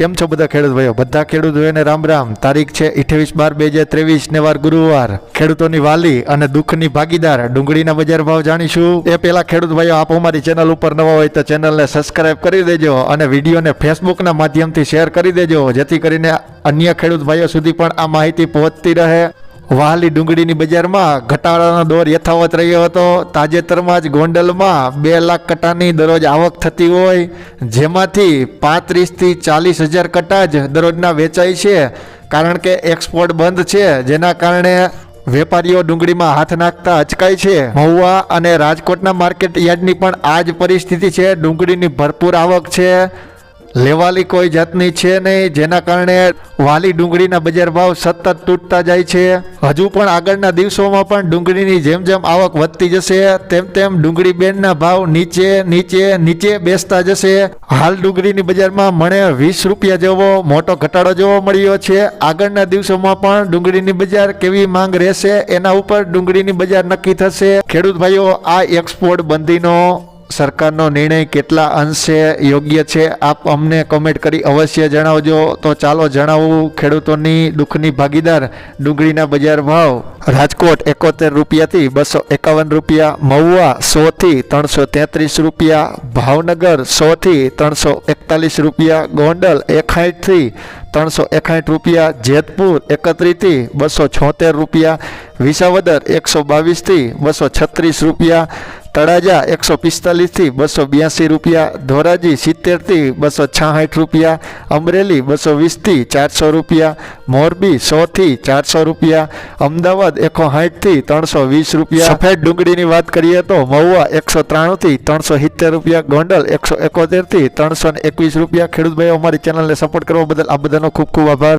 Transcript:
કેમ છો બધા ખેડૂત ભાઈઓ? બધા ખેડૂત ભાઈઓને રામ રામ. તારીખ છે અઠ્યાવીસ બાર બે હજાર ત્રેવીસ ને વાર ગુરુવાર. ખેડૂતોની વાલી અને દુઃખની ભાગીદાર. ડુંગળીના બજાર ભાવ જાણીશું. એ પહેલા ખેડૂત ભાઈઓ, આપ અમારી ચેનલ ઉપર નવા હોય તો ચેનલને સબસ્ક્રાઇબ કરી દેજો અને વિડીયોને ફેસબુકના માધ્યમથી શેર કરી દેજો, જેથી કરીને અન્ય ખેડૂત ભાઈઓ સુધી પણ આ માહિતી પહોંચતી રહે. વહાલી ડુંગળીની બજારમાં ઘટાડાનો દોર યથાવત રહ્યો હતો. તાજેતરમાં જ ગોંડલમાં બે લાખ કટાની દરરોજ આવક થતી હોય, જેમાંથી પાંત્રીસથી ચાલીસ હજાર કટા જ દરરોજના વેચાય છે. કારણ કે એક્સપોર્ટ બંધ છે, જેના કારણે વેપારીઓ ડુંગળીમાં હાથ નાખતા અચકાય છે. મહુવા અને રાજકોટના માર્કેટ યાર્ડની પણ આ જ પરિસ્થિતિ છે. ડુંગળીની ભરપૂર આવક છે. લેવાલી કોઈ જાતની છે નહીં, જેના કારણે વાલી ડુંગળીના બજાર ભાવ સતત તૂટતા જાય છે. હજુ પણ આગળના દિવસોમાં પણ ડુંગળીની જેમ જેમ આવક વધતી જશે, તેમ તેમ ડુંગળી બેનના ભાવ નીચે નીચે નીચે બેસતા જશે. હાલ ડુંગળીની બજારમાં મને વીસ રૂપિયા જેવો મોટો ઘટાડો જોવા મળ્યો છે. આગળના દિવસોમાં પણ ડુંગળીની બજાર કેવી માંગ રહેશે, એના ઉપર ડુંગળીની બજાર નક્કી થશે. ખેડૂત ભાઈઓ, આ એક્સપોર્ટ બંધીનો સરકારનો નિર્ણય કેટલા અંશે યોગ્ય છે, આપ અમને કમેન્ટ કરી અવશ્ય જણાવજો. તો ચાલો જણાવું, ખેડૂતોની દુઃખની ભાગીદાર ડુંગળીના બજાર ભાવ. રાજકોટ એકોતેર રૂપિયાથી બસો એકાવન રૂપિયા, મહુવા સોથી ત્રણસો તેત્રીસ રૂપિયા, ભાવનગર સોથી ત્રણસો એકતાલીસ રૂપિયા, ગોંડલ એકાઠથી ત્રણસો એકાઠ રૂપિયા, જેતપુર એકત્રીસથી બસો છોતેર રૂપિયા, વિસાવદર એકસો બાવીસથી બસો છત્રીસ રૂપિયા તળાજા એકસો પિસ્તાલીસથી બસો બ્યાસી રૂપિયા, ધોરાજી સિત્તેરથી બસો છાસઠ રૂપિયા, અમરેલી બસો વીસથી ચારસો રૂપિયા, મોરબી સોથી ચારસો રૂપિયા, અમદાવાદ એકસો સાઠથી ત્રણસો વીસ રૂપિયા. સફેદ ડુંગળીની વાત કરીએ તો મહુવા એકસો ત્રાણુંથી ત્રણસો સિત્તેર રૂપિયા, ગોંડલ એકસો એકોતેરથી ત્રણસો એકવીસ રૂપિયા. ખેડૂત ભાઈઓ, અમારી ચેનલને સપોર્ટ કરવા બદલ આ બધાનો ખૂબ ખૂબ આભાર.